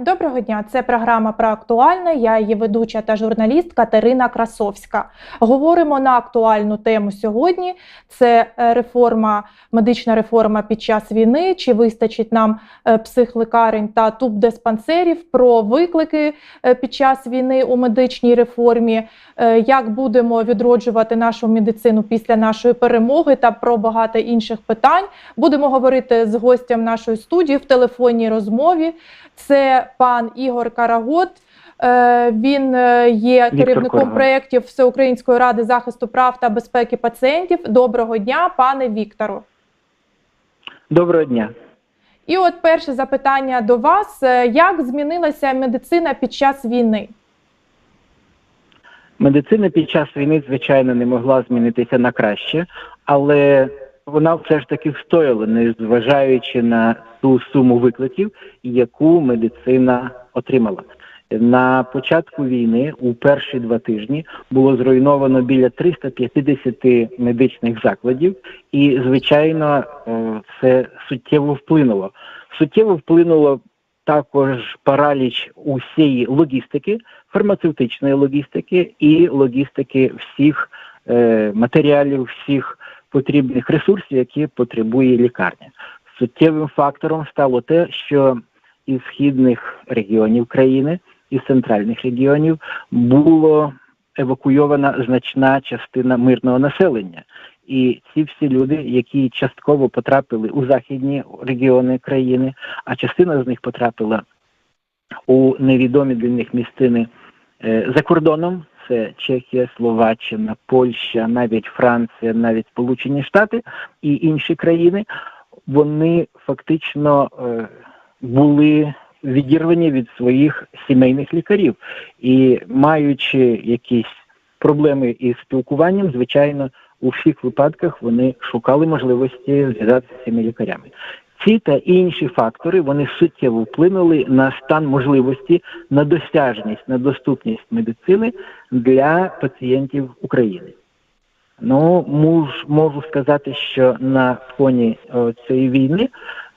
Доброго дня, це програма про актуальне. Я її ведуча та журналіст Катерина Красовська. Говоримо на актуальну тему сьогодні. Це е, реформа, медична реформа під час війни. Чи вистачить нам е, психлікарень та тубдиспансерів про виклики е, під час війни у медичній реформі? Як будемо відроджувати нашу медицину після нашої перемоги та про багато інших питань? Будемо говорити з гостем нашої студії в телефонній розмові. Це пан Ігор Карагот. Е, Він е, є керівником проєктів Всеукраїнської ради захисту прав та безпеки пацієнтів. Доброго дня, пане Віктору. Доброго дня. І от перше запитання до вас: Е, як змінилася медицина під час війни? Медицина під час війни, звичайно, не могла змінитися на краще, але вона все ж таки встояла, незважаючи на ту суму викликів, яку медицина отримала. На початку війни, у перші два тижні, було зруйновано біля 350 медичних закладів, і звичайно, е, це суттєво вплинуло. Суттєво вплинуло також параліч усієї логістики, фармацевтичної логістики і логістики всіх е, матеріалів, всіх потрібних ресурсів, які потребує лікарня. Суттєвим фактором стало те, що із східних регіонів країни, із центральних регіонів було евакуйована значна частина мирного населення. І ці всі люди, які частково потрапили у західні регіони країни, а частина з них потрапила у невідомі для них місцини е, за кордоном. Це Чехія, Словаччина, Польща, навіть Франція, навіть Сполучені Штати і інші країни, вони фактично е, були відірвані від своїх сімейних лікарів. І маючи якісь проблеми із спілкуванням, звичайно, у всіх випадках вони шукали можливості зв'язатися з цими лікарями. Ці та інші фактори вони суттєво вплинули на стан можливості, на досяжність, на доступність медицини для пацієнтів України. Ну, муж, можу сказати, що на фоні о, цієї війни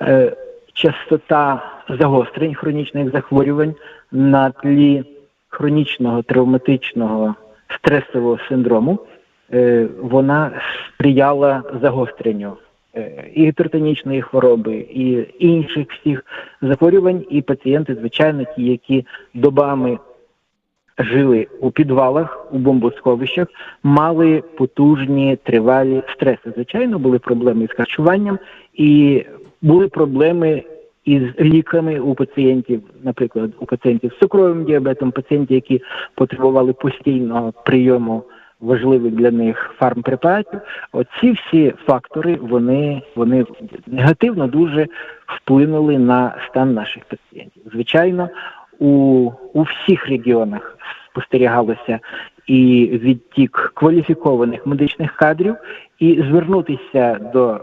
е, частота загострень хронічних захворювань на тлі хронічного травматичного стресового синдрому е, вона сприяла загостренню е, і гіпертонічної хвороби, і інших всіх захворювань, і пацієнти, звичайно, ті, які добами жили у підвалах, у бомбосховищах, мали потужні тривалі стреси. Звичайно, були проблеми з харчуванням і були проблеми із ліками у пацієнтів, наприклад, у пацієнтів з цукровим діабетом, пацієнтів, які потребували постійного прийому важливих для них фармпрепаратів. Оці всі фактори вони, вони негативно дуже вплинули на стан наших пацієнтів. Звичайно, у, у всіх регіонах спостерігалося і відтік кваліфікованих медичних кадрів, і звернутися до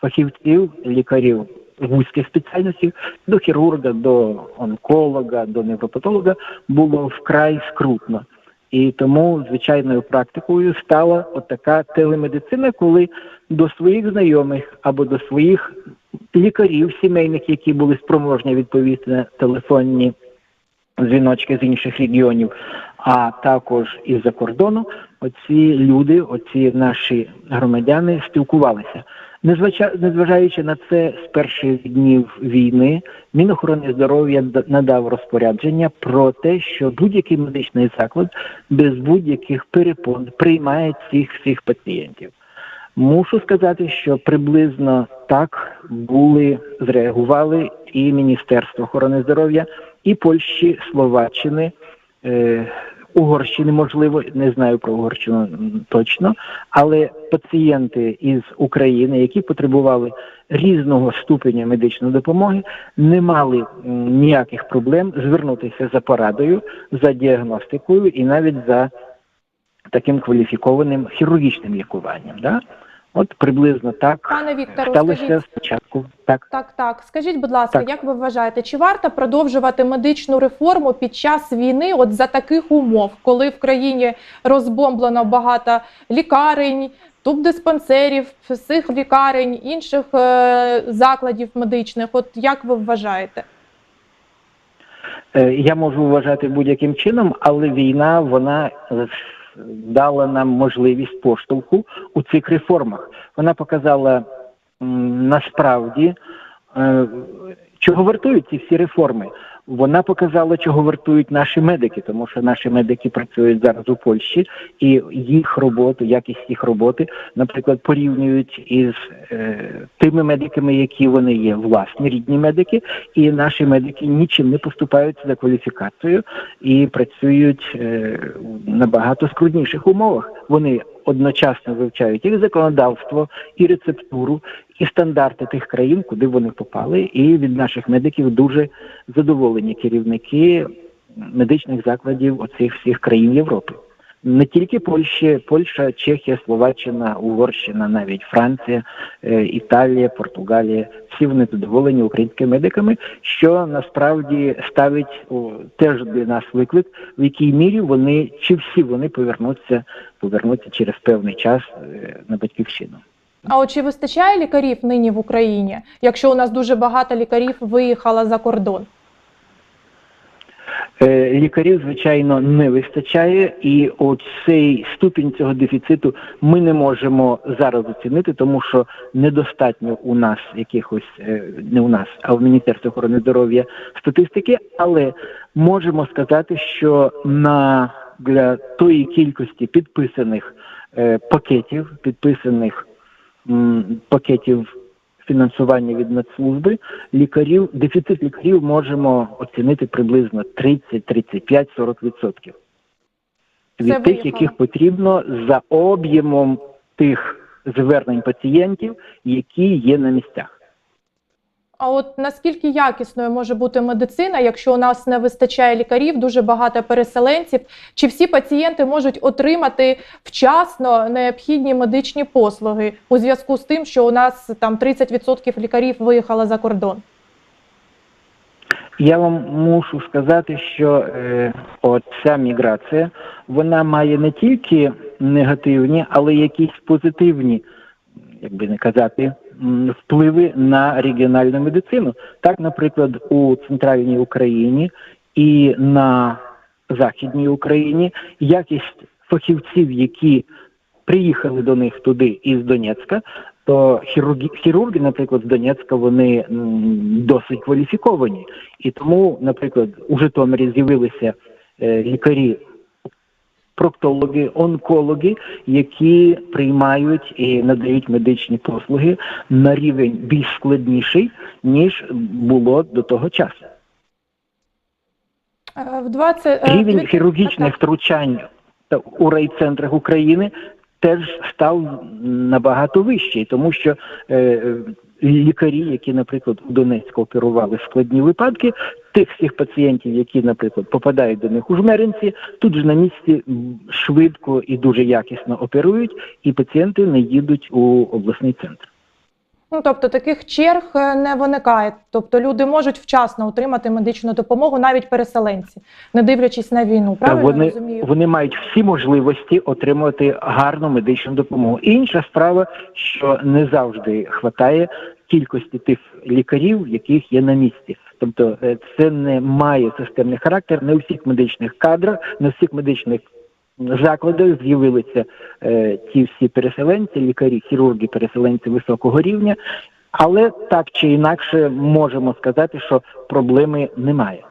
фахівців, лікарів вузьких спеціальностей, до хірурга, до онколога, до невропатолога було вкрай скрутно. І тому звичайною практикою стала отака телемедицина, коли до своїх знайомих або до своїх лікарів сімейних, які були спроможні відповісти на телефонні дзвіночки з інших регіонів, а також із-за кордону, оці люди, оці наші громадяни спілкувалися. Незважаючи на це, з перших днів війни Мінохорони здоров'я надав розпорядження про те, що будь-який медичний заклад без будь-яких перепон приймає цих всіх пацієнтів. Мушу сказати, що приблизно так були зреагували і Міністерство охорони здоров'я, і Польщі, Словаччини, е, Угорщини, можливо, не знаю про Угорщину точно, але пацієнти із України, які потребували різного ступеня медичної допомоги, не мали ніяких проблем звернутися за порадою, за діагностикою і навіть за таким кваліфікованим хірургічним лікуванням. Да? От приблизно так Пане Віктору, сталося скажіть. спочатку. Так. Так, так. Скажіть, будь ласка, Так. як ви вважаєте, чи варто продовжувати медичну реформу під час війни, от за таких умов, коли в країні розбомблено багато лікарень, тубдиспансерів, всіх лікарень, інших е, закладів медичних? От як ви вважаєте? Е, Я можу вважати будь-яким чином, але війна вона дала нам можливість поштовху у цих реформах. Вона показала насправді, е, чого вартують ці всі реформи. Вона показала, чого вартують наші медики, тому що наші медики працюють зараз у Польщі, і їх роботу, якість їх роботи, наприклад, порівнюють із е, тими медиками, які вони є, власні рідні медики, і наші медики нічим не поступаються за кваліфікацією і працюють е, в набагато скрутніших умовах. Вони одночасно вивчають їх законодавство, і рецептуру, і стандарти тих країн, куди вони попали. І від наших медиків дуже задоволені керівники медичних закладів оцих всіх країн Європи. Не тільки Польщі, Польща, Чехія, Словаччина, Угорщина, навіть Франція, е, Італія, Португалія. Всі вони задоволені українськими медиками, що насправді ставить теж для нас виклик, в якій мірі вони чи всі вони повернуться, повернуться через певний час е, на батьківщину. А от чи вистачає лікарів нині в Україні, якщо у нас дуже багато лікарів виїхало за кордон? Е, Лікарів, звичайно, не вистачає, і оцей ступінь цього дефіциту ми не можемо зараз оцінити, тому що недостатньо у нас якихось е, не у нас, а в Міністерстві охорони здоров'я статистики, але можемо сказати, що на для тої кількості підписаних е, пакетів, підписаних пакетів фінансування від Нацслужби, лікарів, дефіцит лікарів можемо оцінити приблизно 30, 35, 40 відсотків. Це Від тих, яких потрібно за об'ємом тих звернень пацієнтів, які є на місцях. А от наскільки якісною може бути медицина, якщо у нас не вистачає лікарів, дуже багато переселенців? Чи всі пацієнти можуть отримати вчасно необхідні медичні послуги у зв'язку з тим, що у нас там 30% лікарів виїхало за кордон? Я вам мушу сказати, що е, от ця міграція вона має не тільки негативні, але й якісь позитивні, як би не казати, впливи на регіональну медицину. Так, наприклад, у центральній Україні і на західній Україні якість фахівців, які приїхали до них туди із Донецька, то хірурги, хірурги, наприклад, з Донецька, вони досить кваліфіковані. І тому, наприклад, у Житомирі з'явилися е, лікарі, проктологи, онкологи, які приймають і надають медичні послуги на рівень більш складніший, ніж було до того часу. Е, В 20, е, Рівень хірургічних втручань у райцентрах України теж став набагато вищий, тому що е, е, лікарі, які, наприклад, у Донецьку оперували складні випадки, тих всіх пацієнтів, які, наприклад, попадають до них у жмеринці, тут же на місці швидко і дуже якісно оперують, і пацієнти не їдуть у обласний центр. Ну, тобто таких черг е, не виникає. Тобто люди можуть вчасно отримати медичну допомогу, навіть переселенці, не дивлячись на війну. Правильно вони, розумію? вони мають всі можливості отримувати гарну медичну допомогу. Інша справа, що не завжди хватає кількості тих лікарів, яких є на місці. Тобто е, це не має системний характер. Не у всіх медичних кадрах, не у всіх медичних закладах з'явилися е, ті всі переселенці, лікарі, хірурги, переселенці високого рівня. Але так чи інакше можемо сказати, що проблеми немає.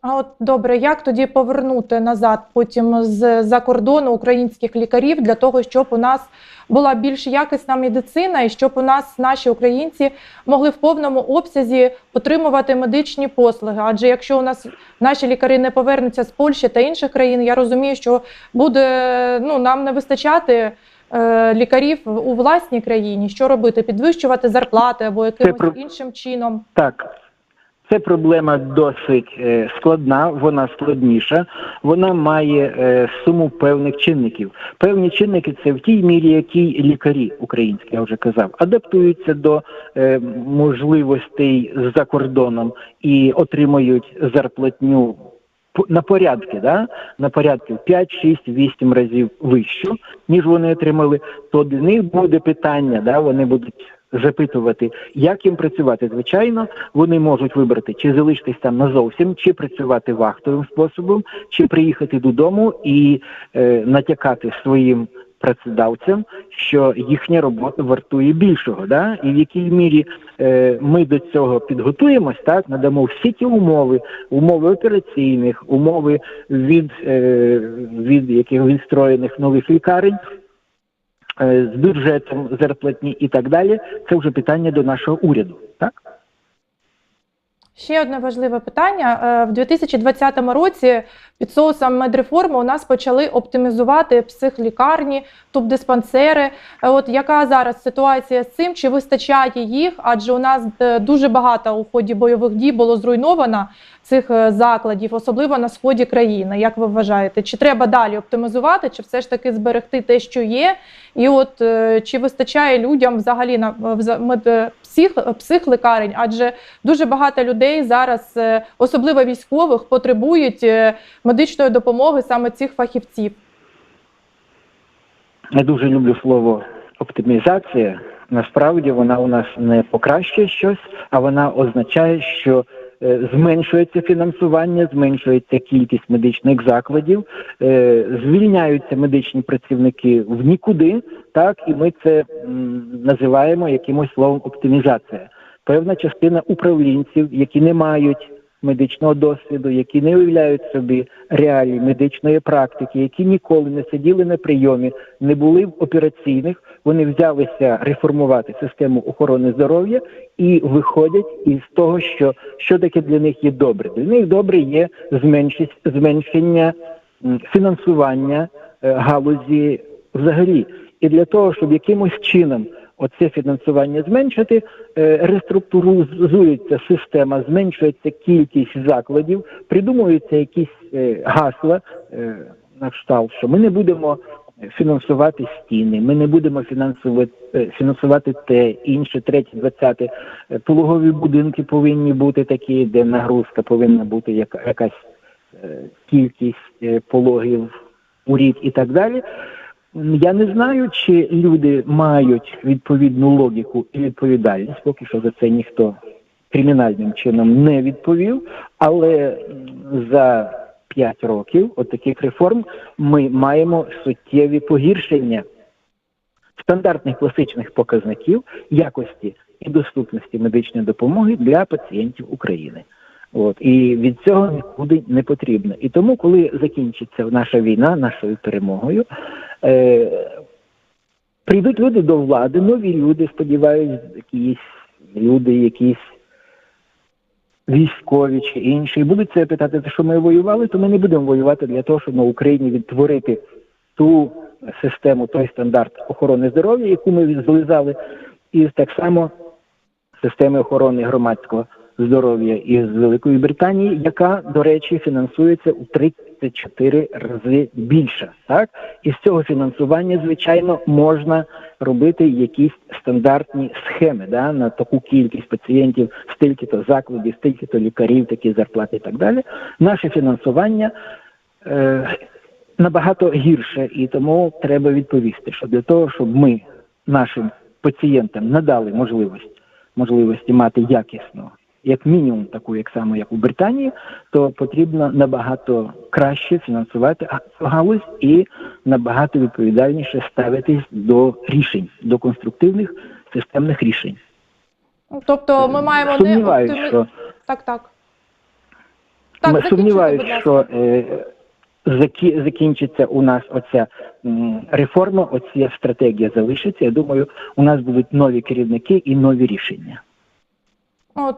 А от добре, як тоді повернути назад потім з за кордону українських лікарів для того, щоб у нас була більш якісна медицина, і щоб у нас наші українці могли в повному обсязі отримувати медичні послуги? Адже якщо у нас наші лікарі не повернуться з Польщі та інших країн, я розумію, що буде ну нам не вистачати. е, Лікарів у власній країні, що робити? Підвищувати зарплати або якимось про- іншим чином. Так, це проблема досить е, складна, вона складніша, вона має е, суму певних чинників. Певні чинники це в тій мірі, якій лікарі українські, я вже казав, адаптуються до е, можливостей за кордоном і отримують зарплатню на порядки, да? на порядки в 5, 6, 8 разів вищу, ніж вони отримали, то для них буде питання, да? вони будуть запитувати, як їм працювати. Звичайно, вони можуть вибрати чи залишитись там назовсім, чи працювати вахтовим способом, чи приїхати додому і е, натякати своїм працедавцям, що їхня робота вартує більшого, да? і в якій мірі е, ми до цього підготуємось, так надамо всі ті умови, умови операційних, умови від, е, від яких відстроєних нових лікарень. Е, З бюджетом зарплатні і так далі, це вже питання до нашого уряду, так? Ще одне важливе питання. Е, В 2020 році під соусом медреформи у нас почали оптимізувати психлікарні, тубдиспансери. Е, От яка зараз ситуація з цим? Чи вистачає їх? Адже у нас е, дуже багато у ході бойових дій було зруйновано цих закладів, особливо на сході країни. Як ви вважаєте, чи треба далі оптимізувати, чи все ж таки зберегти те, що є? І от чи вистачає людям взагалі на псих, психлікарень? Адже дуже багато людей зараз, е, особливо військових, потребують е, медичної допомоги саме цих фахівців. Я дуже люблю слово оптимізація. Насправді вона у нас не покращує щось, а вона означає, що е, зменшується фінансування, зменшується кількість медичних закладів, звільняються медичні працівники в нікуди, так і ми це називаємо якимось словом оптимізація. Певна частина управлінців, які не мають медичного досвіду, які не уявляють собі реалії медичної практики, які ніколи не сиділи на прийомі, не були в операційних, вони взялися реформувати систему охорони здоров'я і виходять із того, що що таке для них є добре. Для них добре є зменшення фінансування е, галузі взагалі. І для того, щоб якимось чином оце фінансування зменшити, е, реструктуризується система, зменшується кількість закладів, придумуються якісь е, гасла е, на кшталт, що ми не будемо фінансувати стіни, ми не будемо фінансувати, фінансувати те, інше, третє, двадцяте. Пологові будинки повинні бути такі, де нагрузка повинна бути яка, якась кількість пологів у рік і так далі. Я не знаю, чи люди мають відповідну логіку і відповідальність, поки що за це ніхто кримінальним чином не відповів. Але за 5 років от реформ ми маємо суттєві погіршення стандартних класичних показників якості і доступності медичної допомоги для пацієнтів України. От і від цього нікуди не потрібно. І тому, коли закінчиться наша війна нашою перемогою, е, прийдуть люди до влади, нові люди, сподіваюсь, якісь люди, якісь військові чи інші, і будуть це питати, «Та що ми воювали, то ми не будемо воювати для того, щоб на Україні відтворити ту систему, той стандарт охорони здоров'я, яку ми злизали, і так само системи охорони громадського здоров'я із Великої Британії, яка, до речі, фінансується у 34 рази більше. Так і з цього фінансування, звичайно, можна робити якісь стандартні схеми да, на таку кількість пацієнтів, стільки-то закладів, стільки-то лікарів, такі зарплати і так далі. Наше фінансування. Е, Набагато гірше, і тому треба відповісти, що для того, щоб ми нашим пацієнтам надали можливість можливості мати якісну, як мінімум, таку, як само як у Британії, то потрібно набагато краще фінансувати галузь і набагато відповідальніше ставитись до рішень, до конструктивних системних рішень. Ну, Тобто ми маємо Сумніваюсь, оптимі- що так, так. Так, ласка. що е, закінчиться у нас оця м, реформа, оця стратегія залишиться. Я думаю, у нас будуть нові керівники і нові рішення.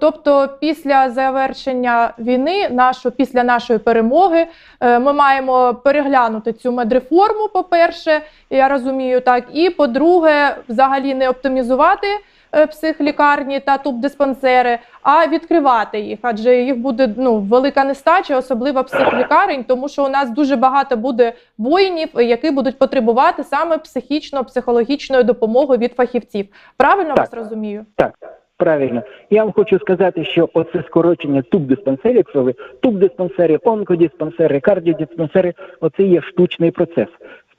Тобто, після завершення війни, нашу, після нашої перемоги, е, ми маємо переглянути цю медреформу, по-перше, я розумію так. І по-друге, взагалі не оптимізувати е, психлікарні та тубдиспансери, а відкривати їх, адже їх буде ну, велика нестача, особливо психлікарень, тому що у нас дуже багато буде воїнів, які будуть потребувати саме психічно-психологічної допомоги від фахівців. Правильно Так. вас розумію? Так, правильно. Я вам хочу сказати, що оце скорочення тубдиспансерів, якщо ви тубдиспансери, онкодиспансери, кардіодиспансери, оце є штучний процес.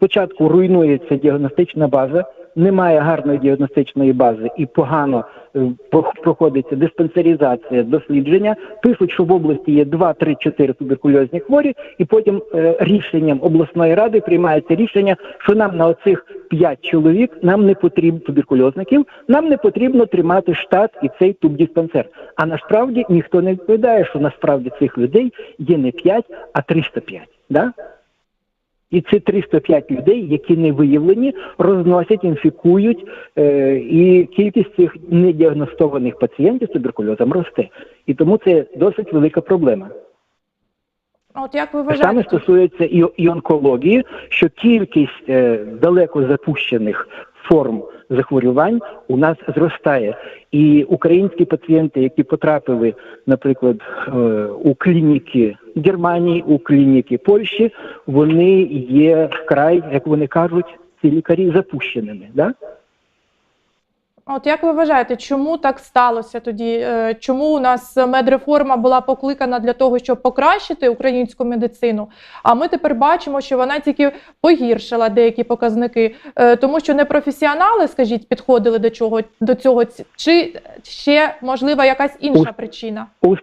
Спочатку руйнується діагностична база, немає гарної діагностичної бази і погано е, проходиться диспансеризація, дослідження. Пишуть, що в області є 2, 3, 4 туберкульозні хворі, і потім е, рішенням обласної ради приймається рішення, що нам на оцих 5 чоловік нам не потрібно туберкульозників, нам не потрібно тримати штат і цей тубдиспансер. А насправді ніхто не відповідає, що насправді цих людей є не 5, а 305. Да? І ці 305 людей, які не виявлені, розносять, інфікують, е, і кількість цих недіагностованих пацієнтів з туберкульозом росте. І тому це досить велика проблема. От як ви вважаєте? саме стосується і, і онкології, що кількість е, далеко запущених форм захворювань у нас зростає. І українські пацієнти, які потрапили, наприклад, е, у клініки Германії, у клініки Польщі, вони є вкрай, як вони кажуть, ці лікарі запущеними. Да? От як ви вважаєте, чому так сталося тоді? Е, Чому у нас медреформа була покликана для того, щоб покращити українську медицину? А ми тепер бачимо, що вона тільки погіршила деякі показники, Е, тому що не професіонали, скажіть, підходили до чого до цього, чи ще можлива якась інша У- причина? У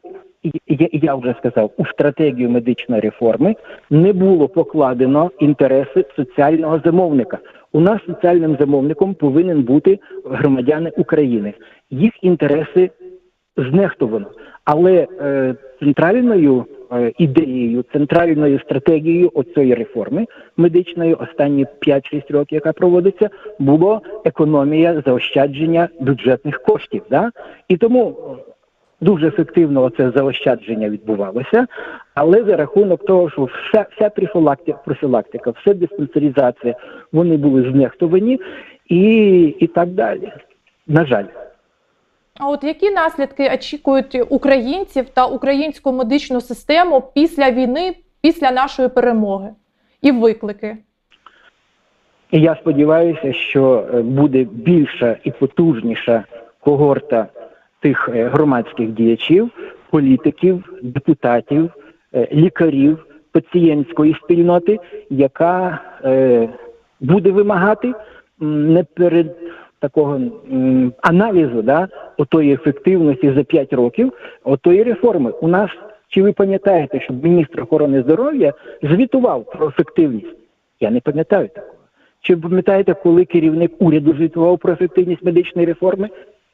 я, я вже сказав, у стратегію медичної реформи не було покладено інтереси соціального замовника. У нас соціальним замовником повинен бути громадяни України. Їх інтереси знехтовано. Але е, центральною е, ідеєю, центральною стратегією оцієї реформи медичної останні 5-6 років, яка проводиться, було економія заощадження бюджетних коштів. Да? І тому дуже ефективно це заощадження відбувалося, але за рахунок того, що вся, вся профілактика, профілактика, вся диспансеризація, вони були знехтовані і, і так далі. На жаль. А от які наслідки очікують українців та українську медичну систему після війни, після нашої перемоги і виклики? Я сподіваюся, що е, буде більша і потужніша когорта тих е, громадських діячів, політиків, депутатів, е, лікарів, пацієнтської спільноти, яка е, буде вимагати не перед такого аналізу да, отої ефективності за 5 років, отої реформи. У нас, чи ви пам'ятаєте, що міністр охорони здоров'я звітував про ефективність? Я не пам'ятаю такого. Чи пам'ятаєте, коли керівник уряду звітував про ефективність медичної реформи?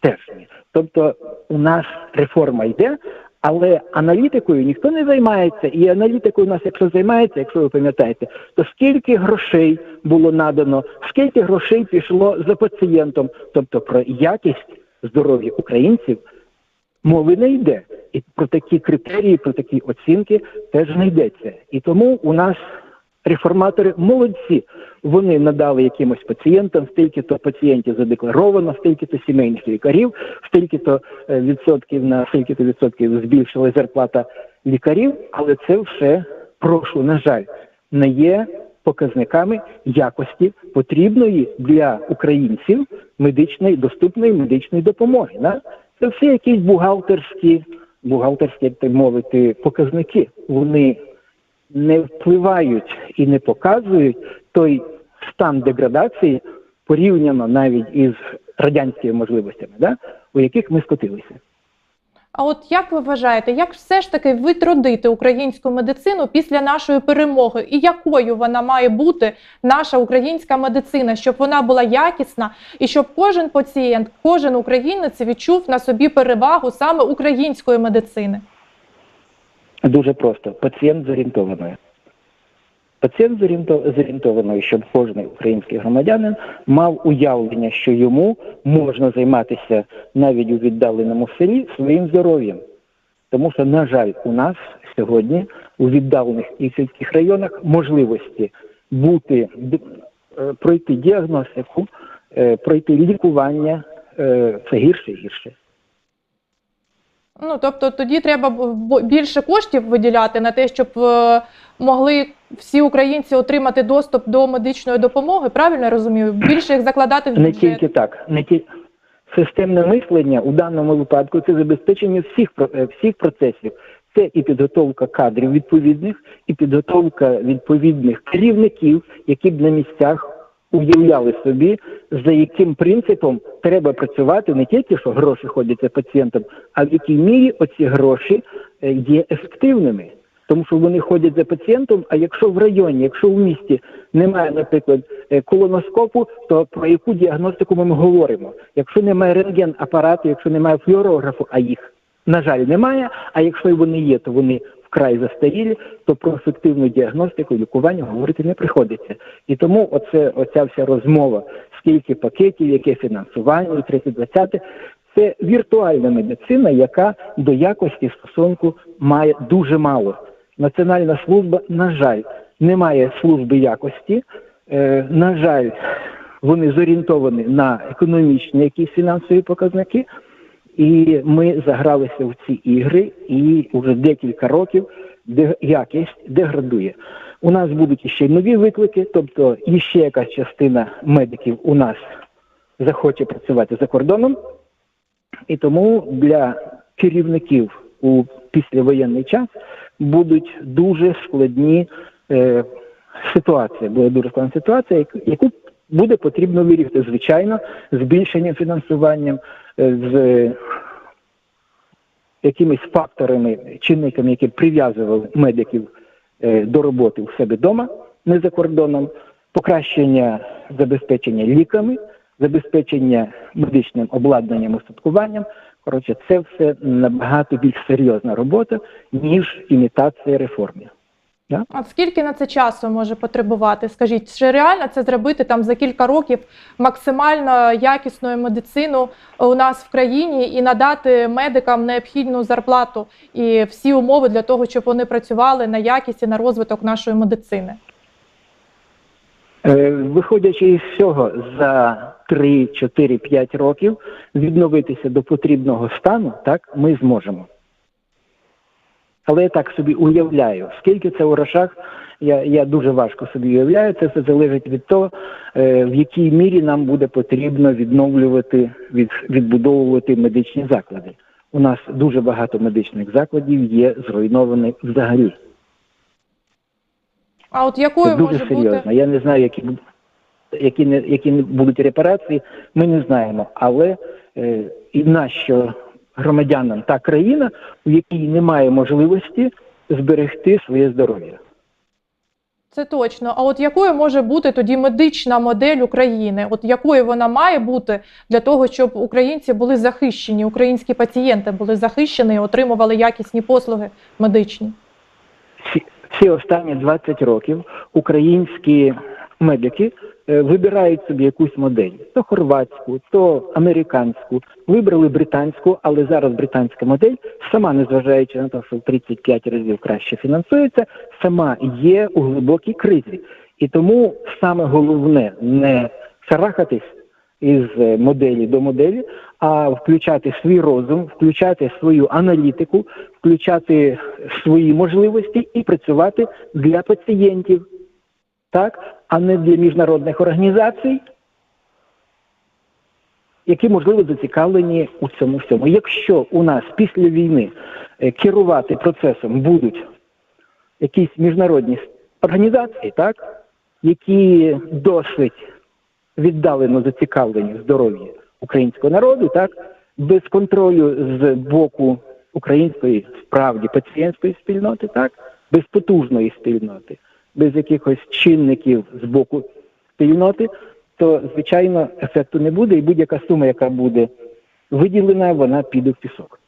Теж ні. Тобто у нас реформа йде, але аналітикою ніхто не займається. І аналітикою у нас, якщо займається, якщо ви пам'ятаєте, то скільки грошей було надано, скільки грошей пішло за пацієнтом, тобто про якість здоров'я українців мови не йде. І про такі критерії, про такі оцінки теж не йдеться. І тому у нас реформатори молодці. Вони надали якимось пацієнтам, стільки то пацієнтів задекларовано, стільки то сімейних лікарів, стільки то е, відсотків на стільки то відсотків збільшила зарплата лікарів, але це все, прошу, на жаль, не є показниками якості потрібної для українців медичної доступної медичної допомоги. Да? Це все якісь бухгалтерські, бухгалтерські, як так мовити, показники. Вони не впливають і не показують той стан деградації порівняно навіть із радянськими можливостями, да, у яких ми скотилися. А от як ви вважаєте, як все ж таки відродити українську медицину після нашої перемоги, і якою вона має бути наша українська медицина, щоб вона була якісна, і щоб кожен пацієнт, кожен українець відчув на собі перевагу саме української медицини? Дуже просто. Пацієнт зорієнтований. Пацієнт зорієнто- зорієнтований, щоб кожен український громадянин мав уявлення, що йому можна займатися навіть у віддаленому селі своїм здоров'ям. Тому що, на жаль, у нас сьогодні у віддалених і сільських районах можливості бути, е, пройти діагностику, е, пройти лікування е, все гірше і гірше. Ну тобто тоді треба більше коштів виділяти на те, щоб е, могли всі українці отримати доступ до медичної допомоги. Правильно я розумію? Більше їх закладати в Не тільки так, не ті... системне мислення у даному випадку це забезпечення всіх е, всіх процесів. Це і підготовка кадрів відповідних, і підготовка відповідних керівників, які б на місцях уявляли собі, за яким принципом треба працювати не тільки що гроші ходять за пацієнтом, а в якій мірі оці гроші е, є ефективними. Тому що вони ходять за пацієнтом, а якщо в районі, якщо в місті немає, наприклад, е, колоноскопу, то про яку діагностику ми говоримо? Якщо немає рентген-апарату, якщо немає флюорографу, а їх, на жаль, немає, а якщо вони є, то вони вкрай застарілі, то про ефективну діагностику, лікування говорити не приходиться. І тому оце, оця вся розмова, скільки пакетів, яке фінансування, 30-20, це віртуальна медицина, яка до якості стосунку має дуже мало. Національна служба, на жаль, не має служби якості. Е, на жаль, вони зорієнтовані на економічні якісь фінансові показники. І ми загралися в ці ігри, і вже декілька років якість деградує. У нас будуть ще й нові виклики, тобто іще якась частина медиків у нас захоче працювати за кордоном, і тому для керівників у післявоєнний час будуть дуже складні е, ситуації. Буде дуже складна ситуація, яку- буде потрібно вирішити, звичайно, збільшенням фінансуванням, з якимись факторами, чинниками, які прив'язували медиків е, до роботи у себе вдома, не за кордоном, покращення забезпечення ліками, забезпечення медичним обладнанням устаткуванням. Коротше, це все набагато більш серйозна робота, ніж імітація реформи. А скільки на це часу може потребувати? Скажіть, чи реально це зробити там за кілька років максимально якісну медицину у нас в країні і надати медикам необхідну зарплату і всі умови для того, щоб вони працювали на якість і на розвиток нашої медицини? Е, Виходячи із цього, за 3, 4, 5 років відновитися до потрібного стану, так, ми зможемо. Але я так собі уявляю, скільки це у грошах, я, я дуже важко собі уявляю, це все залежить від того, е, в якій мірі нам буде потрібно відновлювати, від, відбудовувати медичні заклади. У нас дуже багато медичних закладів є зруйновані взагалі. А от Це якою дуже може серйозно. бути Я не знаю, які які які будуть репарації. Ми не знаємо. Але е, і нащо громадянам та країна, у якій немає можливості зберегти своє здоров'я. це точно? А от якою може бути тоді медична модель України? От якою вона має бути для того, щоб українці були захищені, українські пацієнти були захищені і отримували якісні послуги медичні? Всі, всі останні 20 років українські медики вибирають собі якусь модель: то хорватську, то американську. Вибрали британську, але зараз британська модель, сама незважаючи на те, що в 35 разів краще фінансується, сама є у глибокій кризі. І тому саме головне не шарахатись із е, моделі до моделі, а включати свій розум, включати свою аналітику, включати свої можливості і працювати для пацієнтів, так, а не для міжнародних організацій, які можливо зацікавлені у цьому всьому. Якщо у нас після війни е, керувати процесом будуть якісь міжнародні організації, так, які досить віддалено зацікавлені в здоров'ї українського народу, так без контролю з боку української справді пацієнтської спільноти, так без потужної спільноти, без якихось чинників з боку спільноти, то звичайно ефекту не буде, і будь-яка сума, яка буде виділена, вона піде в пісок.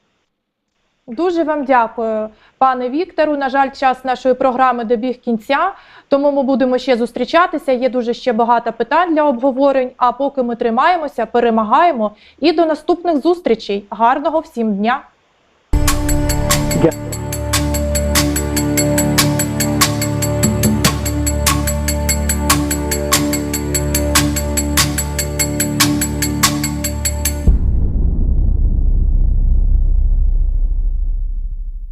Дуже вам дякую, пане Віктору. На жаль, час нашої програми добіг кінця, тому ми будемо ще зустрічатися. Є дуже ще багато питань для обговорень. А поки ми тримаємося, перемагаємо і до наступних зустрічей. Гарного всім дня! Дякую.